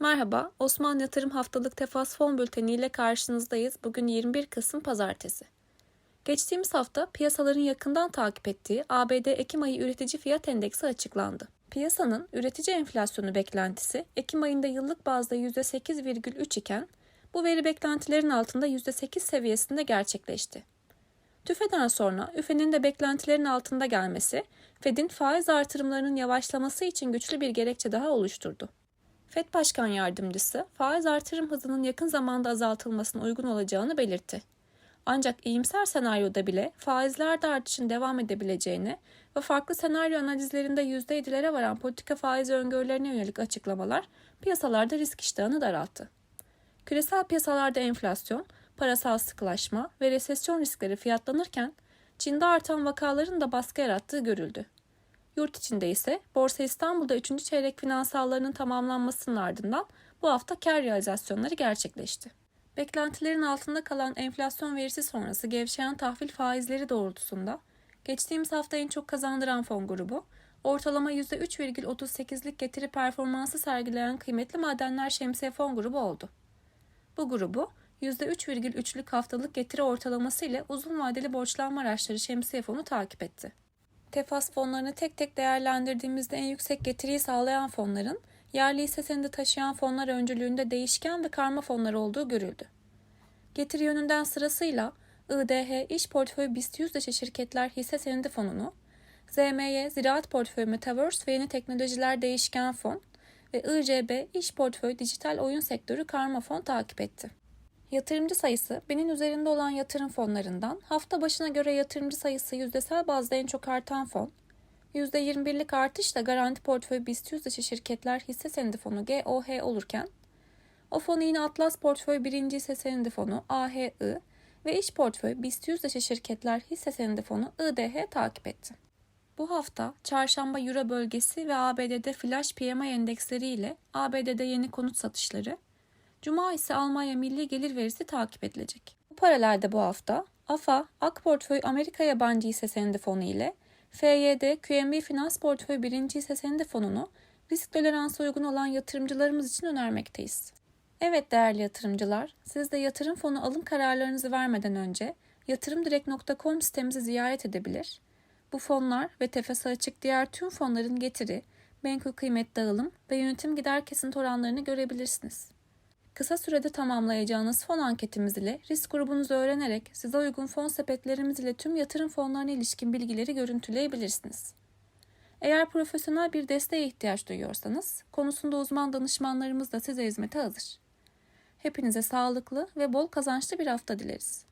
Merhaba, Osmanlı Yatırım Haftalık Tefas Fon Bülteni ile karşınızdayız. Bugün 21 Kasım Pazartesi. Geçtiğimiz hafta piyasaların yakından takip ettiği ABD Ekim ayı üretici fiyat endeksi açıklandı. Piyasanın üretici enflasyonu beklentisi Ekim ayında yıllık bazda %8,3 iken bu veri beklentilerin altında %8 seviyesinde gerçekleşti. TÜFE'den sonra üfenin de beklentilerin altında gelmesi Fed'in faiz artırımlarının yavaşlaması için güçlü bir gerekçe daha oluşturdu. FED Başkan Yardımcısı faiz artırım hızının yakın zamanda azaltılmasına uygun olacağını belirtti. Ancak iyimser senaryoda bile faizlerde artışın devam edebileceğini ve farklı senaryo analizlerinde %7'lere varan politika faizi öngörülerine yönelik açıklamalar piyasalarda risk iştahını daralttı. Küresel piyasalarda enflasyon, parasal sıkılaşma ve resesyon riskleri fiyatlanırken Çin'de artan vakaların da baskı yarattığı görüldü. Yurt içinde ise Borsa İstanbul'da 3. çeyrek finansallarının tamamlanmasının ardından bu hafta kar realizasyonları gerçekleşti. Beklentilerin altında kalan enflasyon verisi sonrası gevşeyen tahvil faizleri doğrultusunda geçtiğimiz hafta en çok kazandıran fon grubu, ortalama %3,38'lik getiri performansı sergileyen kıymetli madenler şemsiye fon grubu oldu. Bu grubu %3,3'lük haftalık getiri ortalaması ile uzun vadeli borçlanma araçları şemsiye fonu takip etti. Tefas fonlarını tek tek değerlendirdiğimizde en yüksek getiriyi sağlayan fonların yerli hisse senedi taşıyan fonlar öncülüğünde değişken ve karma fonlar olduğu görüldü. Getiri yönünden sırasıyla IDH İş Portföyü BIST 100 dışı şirketler hisse senedi fonunu, ZMY Ziraat Portföyü Metaverse ve Yeni Teknolojiler Değişken Fon ve ICB İş Portföyü Dijital Oyun Sektörü Karma Fon takip etti. Yatırımcı sayısı binin üzerinde olan yatırım fonlarından hafta başına göre yatırımcı sayısı yüzdesel bazda en çok artan fon, %21'lik artışla Garanti Portföy BIST 100 dışı şirketler hisse senedi fonu GOH olurken, o fonu yine Atlas Portföy birinci hisse senedi fonu AHI ve İş Portföy BIST 100 dışı şirketler hisse senedi fonu IDH takip etti. Bu hafta çarşamba Euro bölgesi ve ABD'de flash PMI endeksleri ile ABD'de yeni konut satışları, Cuma ise Almanya milli gelir verisi takip edilecek. Bu paralelde bu hafta AFA, AK Portföy Amerika Yabancı Hisse Senedi Fonu ile FYD, QNB Finans Portföy Birinci Hisse Senedi Fonu'nu risk toleransı uygun olan yatırımcılarımız için önermekteyiz. Evet değerli yatırımcılar, siz de yatırım fonu alım kararlarınızı vermeden önce yatırımdirekt.com sitemizi ziyaret edebilir. Bu fonlar ve tefesi açık diğer tüm fonların getiri, menkul kıymet dağılım ve yönetim gider kesinti oranlarını görebilirsiniz. Kısa sürede tamamlayacağınız fon anketimiz ile risk grubunuzu öğrenerek size uygun fon sepetlerimiz ile tüm yatırım fonlarına ilişkin bilgileri görüntüleyebilirsiniz. Eğer profesyonel bir desteğe ihtiyaç duyuyorsanız, konusunda uzman danışmanlarımız da size hizmete hazır. Hepinize sağlıklı ve bol kazançlı bir hafta dileriz.